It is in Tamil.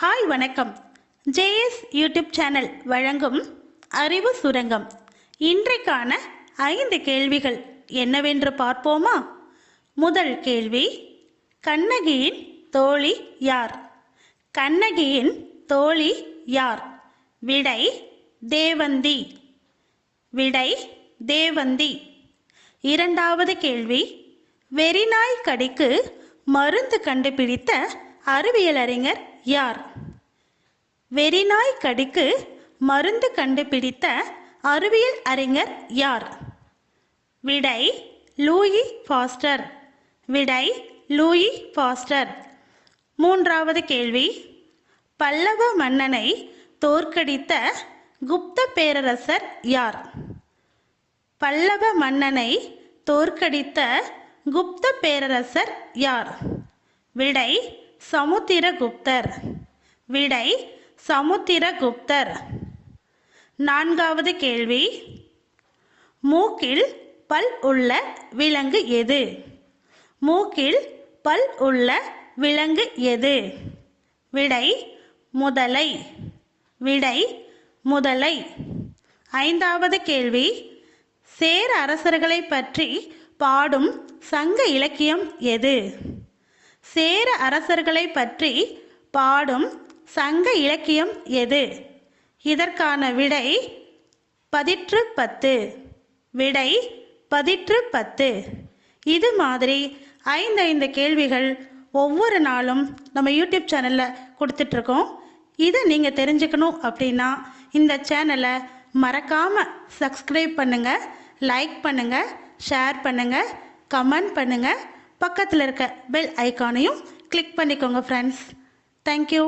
ஹாய் வணக்கம். ஜேஎஸ் யூடியூப் சேனல் வழங்கும் அறிவு சுரங்கம். இன்றைக்கான ஐந்து கேள்விகள் என்னவென்று பார்ப்போமா? முதல் கேள்வி கண்ணகியின் தோழி யார்? கண்ணகியின் தோழி யார்? விடை தேவந்தி. விடை தேவந்தி. இரண்டாவது கேள்வி வெறிநாய் கடிக்கு மருந்து கண்டுபிடித்த அறிவியலறிஞர் யார்? வெறிநாய் கடிக்கு மருந்து கண்டுபிடித்த அறிவியல் அறிஞர் யார்? விடை லூயி ஃபாஸ்டர் விடை லூயி ஃபாஸ்டர் மூன்றாவது கேள்வி. பல்லவ மன்னனை தோற்கடித்த குப்த பேரரசர் யார்? பல்லவ மன்னனை தோற்கடித்த குப்த பேரரசர் யார்? விடை சமுத்திரகுப்தர். விடை சமுத்திரகுப்தர். நான்காவது கேள்வி. மூக்கில் பல் உள்ள விலங்கு எது? மூக்கில் பல் உள்ள விலங்கு எது? விடை முதலை. விடை முதலை. ஐந்தாவது கேள்வி. சேர அரசர்களை பற்றி பாடும் சங்க இலக்கியம் எது? சேர அரசர்களை பற்றி பாடும் சங்க இலக்கியம் எது? இதற்கான விடை பதிற்று பத்து. விடை பதிற்று பத்து. இது மாதிரி ஐந்து ஐந்து கேள்விகள் ஒவ்வொரு நாளும் நம்ம யூடியூப் சேனலில் கொடுத்துட்ருக்கோம். இதை நீங்கள் தெரிஞ்சுக்கணும் அப்படின்னா இந்த சேனலை மறக்காமல் சப்ஸ்கிரைப் பண்ணுங்கள் லைக் பண்ணுங்கள் ஷேர் பண்ணுங்கள் கமெண்ட் பண்ணுங்கள் பக்கத்தில் இருக்க பெல் ஐக்கானையும் கிளிக் பண்ணிக்கோங்க ஃப்ரெண்ட்ஸ் தேங்க்யூ